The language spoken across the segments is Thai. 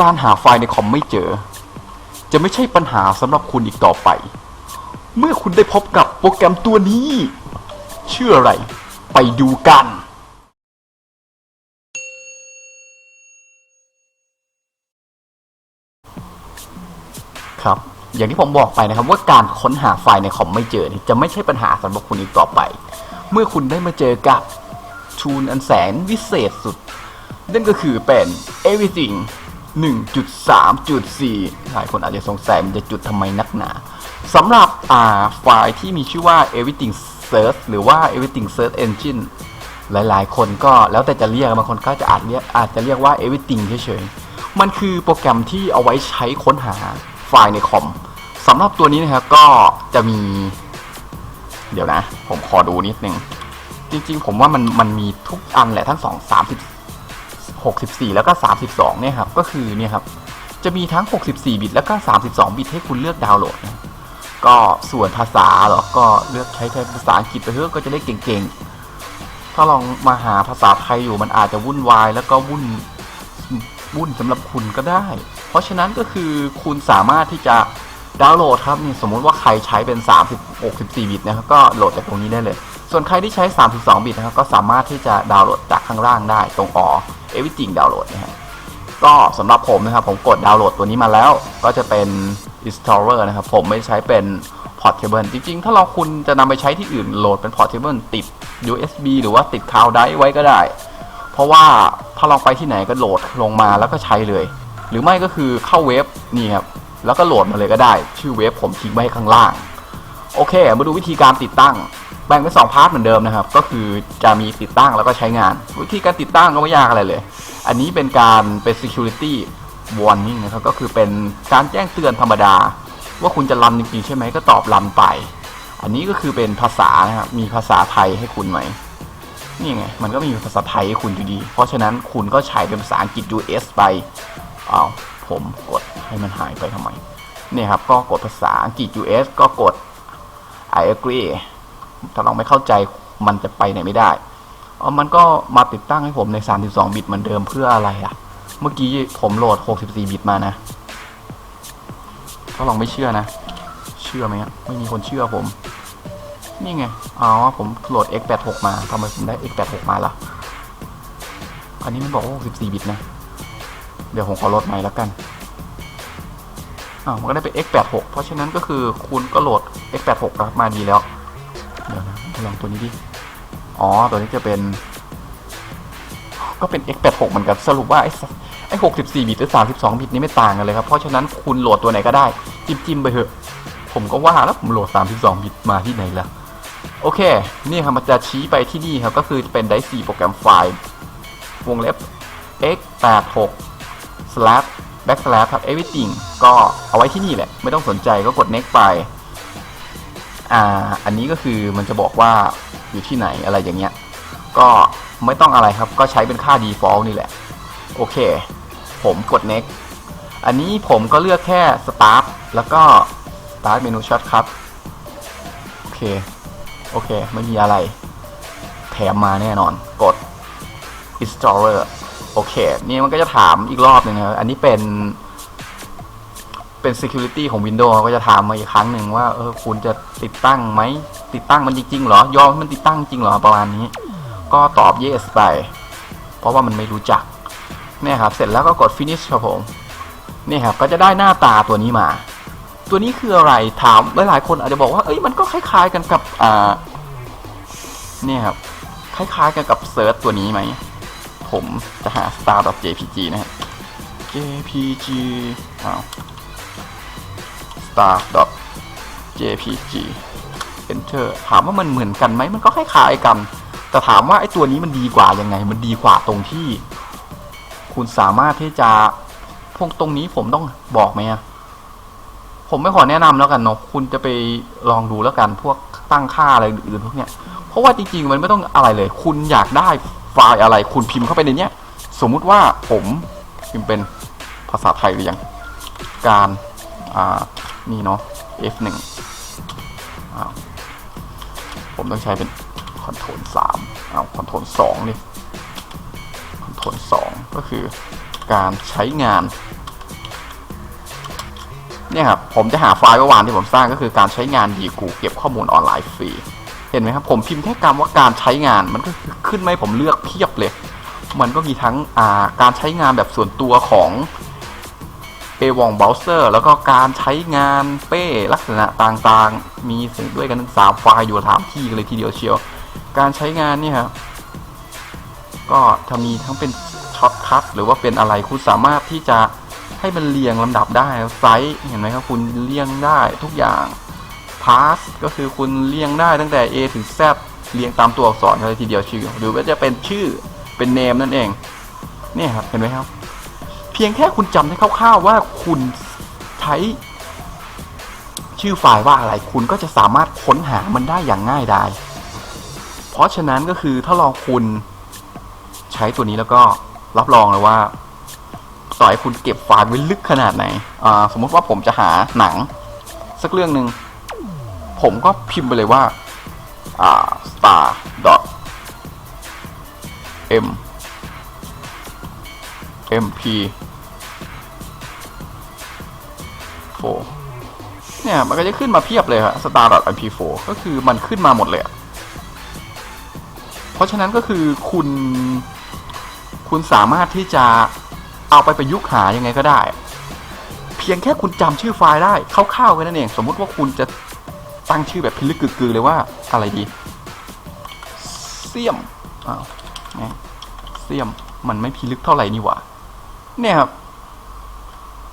การหาไฟล์ในคอมไม่เจอ จะไม่ใช่ปัญหาสำหรับคุณอีกต่อไป เมื่อคุณได้พบกับโปรแกรมตัวนี้ เชื่ออะไร ไปดูกันครับอย่างที่ผมบอกไปนะครับว่าการค้นหาไฟล์ในคอมไม่เจอจะไม่ใช่ปัญหาสำหรับคุณอีกต่อไป เมื่อคุณได้มาเจอกับทูนอันแสนวิเศษสุด นั่นก็คือเป็น everything 1.3.4 หลายคนอาจจะสงสัยมันจะจุดทำไมนักหนาสำหรับอ่าไฟล์ที่มีชื่อว่า everything search หรือว่า everything search engine หลาย ๆ คนก็แล้วแต่จะเรียกบางคนก็จะอาจเรียกอาจจะเรียกว่า everything เฉยๆ มันคือโปรแกรมที่เอาไว้ใช้ค้นหาไฟล์ในคอมสำหรับตัวนี้นะครับก็จะมี เดี๋ยวนะ ผมขอดูนิดนึง จริง ๆ ผมว่ามันมันมีทุกอันแหละทั้ง 2 3 64 แล้วก็ 32 เนี่ยครับ ก็คือเนี่ยครับ จะมีทั้ง 64 บิตแล้วก็ 32 บิตให้คุณเลือกดาวน์โหลดนะก็ส่วนภาษาหรอ ก็เลือกใช้ภาษาอังกฤษไปเถอะก็จะได้เก่งๆ ถ้าลองมาหาภาษาไทยอยู่มันอาจจะวุ่นวายแล้วก็วุ่นวุ่นสำหรับคุณก็ได้ เพราะฉะนั้นก็คือคุณสามารถที่จะดาวน์โหลดครับนี่สมมุติว่าใครใช้เป็น 30 64 บิตนะครับก็โหลดจากตรงนี้ได้เลย ส่วนใครที่ใช้ 32 บิตนะครับ ก็สามารถที่จะดาวน์โหลดจากข้างล่างได้ตรงอ๋อ everything ดาวน์โหลดนะฮะก็สำหรับผมนะครับ ผมกดดาวน์โหลดตัวนี้มาแล้ว ก็จะเป็น installer นะครับ ผมไม่ใช้เป็น portable จริงๆ ถ้าเราคุณจะนำไปใช้ที่อื่นโหลดเป็น portable ติด USB หรือว่าติด cloud drive ไว้ก็ได้ เพราะว่าถ้าเราไปที่ไหนก็โหลดลงมาแล้วก็ใช้เลย หรือไม่ก็คือเข้าเว็บนี่ครับแล้วก็โหลดมาเลยก็ได้ ชื่อเว็บผมทิ้งไว้ข้างล่าง โอเค มาดูวิธีการติดตั้ง แบ่งเป็นสองพาร์ทเหมือนเดิมนะครับ ก็คือจะมีติดตั้งแล้วก็ใช้งาน วิธีการติดตั้งก็ไม่ยากอะไรเลย อันนี้เป็นการเป็น security warning นะครับ ก็คือเป็นการแจ้งเตือนธรรมดา ว่าคุณจะรันจริงๆใช่ไหมก็ตอบรันไป อันนี้ก็คือเป็นภาษานะครับ มีภาษาไทยให้คุณไหม นี่ไง มันก็มีภาษาไทยให้คุณอยู่ดี เพราะฉะนั้นคุณก็ใช้เป็นภาษาอังกฤษ US ไปเอาผมกดให้มันหายไปทำไม เนี่ยครับ ก็กดภาษาอังกฤษ US ก็กด I agree ถ้าเราไม่เข้าใจมันจะไปไหนไม่ได้เออมันก็มาติดตั้งให้ผมใน 32 บิตเหมือนเดิมเพื่ออะไรอะ่ะ เมื่อกี้ผมโหลด 64 บิตมานะก็ลองไม่เชื่อนะ เชื่อไหมไม่มีคนเชื่อผม นี่ไง อ๋อ ผมโหลด x86 มาทำไมผมได้ x86 มาล่ะ อันนี้มันบอกว่า 64 บิตนะ เดี๋ยวผมขอลดใหม่แล้วกันอ่ามันก็ได้เป็น x86 เพราะฉะนั้นก็คือคุณก็โหลด x86 มาดีแล้ว เดี๋ยวนะลองตัวนี้ดิ อ๋อ ตัวนี้จะเป็น ก็เป็น x86 เหมือนกัน สรุปว่า ไอ้ไอ้64 บิตหรือ32 บิตนี้ไม่ต่างกันเลยครับ เพราะฉะนั้นคุณโหลดตัวไหนก็ได้ จิ้มจิ้มๆไปเถอะ ผมก็ว่าแล้วผมโหลด 32 บิตมาที่ไหนล่ะ โอเค นี่ครับมันจะชี้ไปที่นี่ครับ ก็คือเป็นไดซีโปรแกรมไฟล์ วงเล็บ x86 slash backslash ครับ everything ก็เอาไว้ที่นี่แหละ ไม่ต้องสนใจก็กด next ไป อ่าอันนี้ก็คือมันจะบอกว่าอยู่ที่ไหนอะไรอย่างเงี้ย ก็ไม่ต้องอะไรครับ ก็ใช้เป็นค่า default นี่แหละ โอเค ผมกด next อันนี้ผมก็เลือกแค่ start แล้วก็ start menu shot ครับ โอเค โอเค ไม่มีอะไร แถมมาแน่นอน กด installer โอเค นี่มันก็จะถามอีกรอบหนึ่งนะอันนี้เป็น เป็น security ของ Windows เขาก็จะถามมาอีกครั้งหนึ่งว่าเออคุณจะติดตั้งไหม ติดตั้งมันจริงๆเหรอยอมมันติดตั้งจริงเหรอประมาณนี้ ก็ตอบ yes ไป เพราะว่ามันไม่รู้จักเนี่ยครับ เสร็จแล้วก็กด finish ครับผมเนี่ยครับก็จะได้หน้าตาตัวนี้มา ตัวนี้คืออะไรถามหลายๆคนอาจจะบอกว่าเอ้ยมันก็คล้าย ๆ กันกับอ่าเนี่ยครับคล้าย ๆ กันกับเซิร์ชตัวนี้ไหมผมจะหา star.jpg นะครับ jpg อ้าว star.jpg enter ถามว่ามันเหมือนกันไหมมันก็คล้ายๆกัน แต่ถามว่าไอ้ตัวนี้มันดีกว่ายังไง มันดีกว่าตรงที่ คุณสามารถที่จะพวกตรงนี้ผมต้องบอกไหมอะผมไม่ขอแนะนำแล้วกันเนาะคุณจะไปลองดูแล้วกันพวกตั้งค่าอะไรอื่นๆพวกเนี้ย เพราะว่าจริงๆมันไม่ต้องอะไรเลย คุณอยากได้ไฟล์อะไร คุณพิมพ์เข้าไปในเนี้ย สมมุติว่าผมพิมพ์เป็นภาษาไทยหรือยังการอ่า นี่เนาะ F1 อ้าวผมต้องใช้เป็นคอนโทรลสามเอาคอนโทรลสองนี่คอนโทรลสองก็คือการใช้งาน เนี่ยครับ ผมจะหาไฟล์เมื่อวานที่ผมสร้างก็คือการใช้งานดีกูเก็บข้อมูลออนไลน์ฟรี เห็นไหมครับ ผมพิมพ์แค่คำว่าการใช้งานมันก็ขึ้นมาให้ผมเลือกเพียบเลย มันก็มีทั้งาการใช้งานแบบส่วนตัวของ เอวองเบราว์เซอร์ แล้วก็การใช้งานเป้ลักษณะต่างๆ มีด้วยกันทั้งสามไฟล์อยู่สามที่กันเลยทีเดียวเชียว การใช้งานเนี่ยครับก็ถ้ามีทั้งเป็นช็อตคัทหรือว่าเป็นอะไรคุณสามารถที่จะให้มันเรียงลำดับได้ไซส์เห็นไหมครับคุณเรียงได้ทุกอย่างพาสก็คือคุณเรียงได้ตั้งแต่ A ถึง Z เรียงตามตัวอักษรเลยทีเดียวเชียวหรือว่าจะเป็นชื่อเป็นเนมนั่นเอง เนี่ยครับเห็นไหมครับ เพียงแค่คุณจำได้คร่าวๆว่าคุณใช้ชื่อไฟล์ว่าอะไรคุณก็จะสามารถค้นหามันได้อย่างง่ายดาย เพราะฉะนั้นก็คือถ้าลองคุณใช้ตัวนี้แล้วก็รับรองเลยว่า ต่อให้คุณเก็บไฟล์ไว้ลึกขนาดไหน สมมติว่าผมจะหาหนัง สักเรื่องหนึ่งผมก็พิมพ์ไปเลยว่าอ่า star dot m mp 4เนี่ย มันก็จะขึ้นมาเพียบเลยครับ star mp 4ก็คือมันขึ้นมาหมดเลย เพราะฉะนั้นก็คือคุณ คุณสามารถที่จะเอาไปประยุกต์หายังไงก็ได้ เพียงแค่คุณจำชื่อไฟล์ได้คร่าวๆแค่นั้นเอง สมมติว่าคุณจะตั้งชื่อแบบพิลึกกึกๆเลยว่าอะไรดี เสียมอ้าวแหม่เสียมมันไม่พิลึกเท่าไหร่นี่หว่า เนี่ยครับ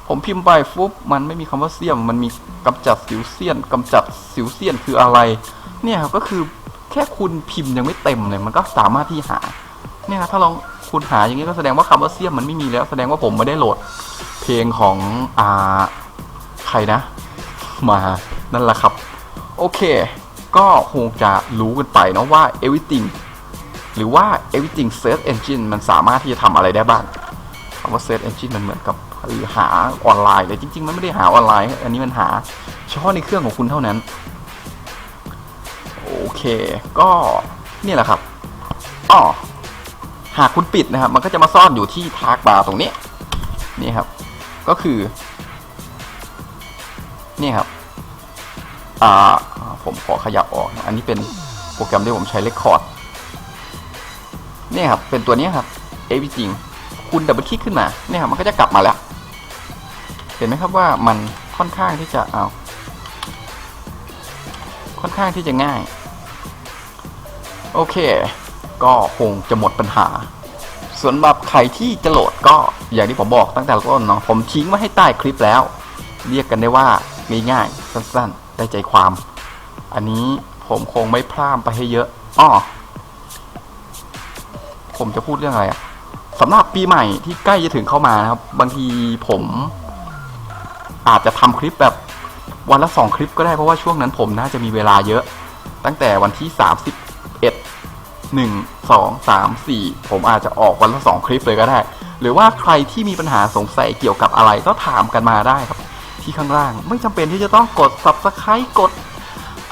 ผมพิมพ์ไปฟุบมันไม่มีคำว่าเสี้ยม มันมีกำจัดสิวเสี้ยนกำจัดสิวเสี้ยนคืออะไร เนี่ยครับก็คือแค่คุณพิมพ์ยังไม่เต็มเลยมันก็สามารถที่หา เนี่ยครับถ้าลองคุณหาอย่างนี้ก็แสดงว่าคำว่าเสี้ยมมันไม่มีแล้ว แสดงว่าผมไม่ได้โหลด เพลงของอ่าใครนะ มานั่นแหละครับ โอเค ก็คงจะรู้กันไปเนาะว่า everything หรือว่า everything search engine มันสามารถที่จะทำอะไรได้บ้างำว่า search engine มันเหมือนกับหาออนไลน์เลยจริง ๆ มันไม่ได้หาออนไลน์ อันนี้มันหาเฉพาะในเครื่องของคุณเท่านั้น โอเค ก็นี่แหละครับอ๋อหากคุณปิดนะครับ มันก็จะมาซ่อนอยู่ที่ทากบาร์ตรงนี้ นี่ครับ ก็คือ นี่ครับ อ่า ผมขอขยับออก อันนี้เป็นโปรแกรมที่ผมใช้เลคคอร์ด นี่ครับ เป็นตัวนี้ครับ everything คุณดับเบิลคลิกขึ้นมาเนี่ยครับมันก็จะกลับมาแล้ว เห็นไหมครับว่ามันค่อนข้างที่จะเอาค่อนข้างที่จะง่าย โอเค ก็คงจะหมดปัญหาสำหรับบใครที่จะโหลดก็อย่างที่ผมบอกตั้งแต่ต้นเนาะผมทิ้งไว้ให้ใต้คลิปแล้ว เรียกกันได้ว่าง่ายๆสั้นๆ ได้ใจความ อันนี้ผมคงไม่พร่ำไปให้เยอะอ้อผมจะพูดเรื่องอะไรอะ สำหรับปีใหม่ที่ใกล้จะถึงเข้ามานะครับ บางทีผม อาจจะทำคลิปแบบวันละสองคลิปก็ได้เพราะว่าช่วงนั้นผมน่าจะมีเวลาเยอะ ตั้งแต่วันที่สามสิบเอ็ดหนึ่งสองสามสี่ผมอาจจะออกวันละสองคลิปเลยก็ได้ หรือว่าใครที่มีปัญหาสงสัยเกี่ยวกับอะไรก็ถามกันมาได้ครับ ที่ข้างล่างไม่จำเป็นที่จะต้องกด subscribe กด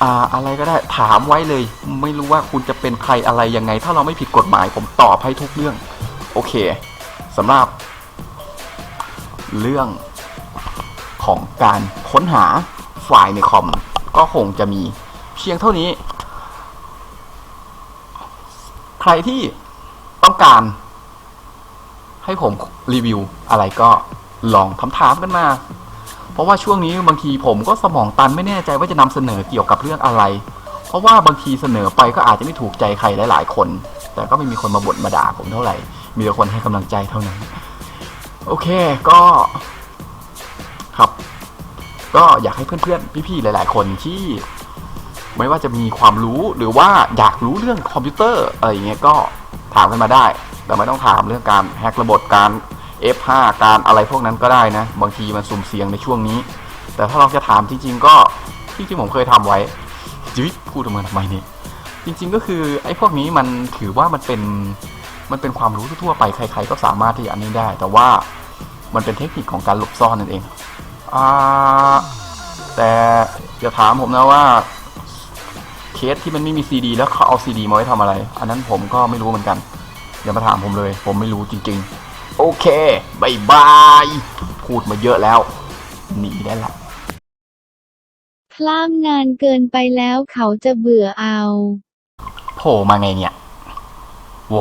อ่าอะไรก็ได้ถามไว้เลย ไม่รู้ว่าคุณจะเป็นใครอะไรยังไง ถ้าเราไม่ผิดกฎหมายผมตอบให้ทุกเรื่อง โอเคสำหรับเรื่องของการค้นหาไฟล์ในคอม ก็คงจะมีเพียงเท่านี้ ใครที่ต้องการ ให้ผมรีวิวอะไรก็ลองถามๆกันมา เพราะว่าช่วงนี้บางทีผมก็สมองตันไม่แน่ใจว่าจะนำเสนอเกี่ยวกับเรื่องอะไร เพราะว่าบางทีเสนอไปก็อาจจะไม่ถูกใจใครหลาย ๆ คน แต่ก็ไม่มีคนมาบ่นมาด่าผมเท่าไหร่ มีแต่คนให้กำลังใจเท่านั้น โอเคก็ครับ ก็อยากให้เพื่อนๆ พี่ๆ หลาย ๆ คนที่ ไม่ว่าจะมีความรู้หรือว่าอยากรู้เรื่องคอมพิวเตอร์อะไรอย่างเงี้ยก็ถามกันมาได้แต่ไม่ต้องถามเรื่องการแฮกระบบการ F5 การอะไรพวกนั้นก็ได้นะ บางทีมันสุ่มเสี่ยงในช่วงนี้ แต่ถ้าเราจะถามจริง ๆ ก็ที่ที่ผมเคยทำไว้จิวิพูดออกมาทำไมนี่จริง ๆ ก็คือไอ้พวกนี้มันถือว่ามันเป็น มันเป็นความรู้ทั่วๆไปใคร ๆ ก็สามารถที่จะอันนี้ได้ แต่ว่ามันเป็นเทคนิคของการหลบซ่อนนั่นเองอ่าแต่อย่าถามผมนะว่าเคสที่มันไม่มีซีดีแล้วเขาเอาซีดีมาไว้ทำอะไร อันนั้นผมก็ไม่รู้เหมือนกัน อย่ามาถามผมเลย ผมไม่รู้จริง ๆ โอเคบายบายพูดมาเยอะแล้วหนีได้ละคล่ำนานเกินไปแล้วเขาจะเบื่อเอา โผล่มาไงเนี่ย โว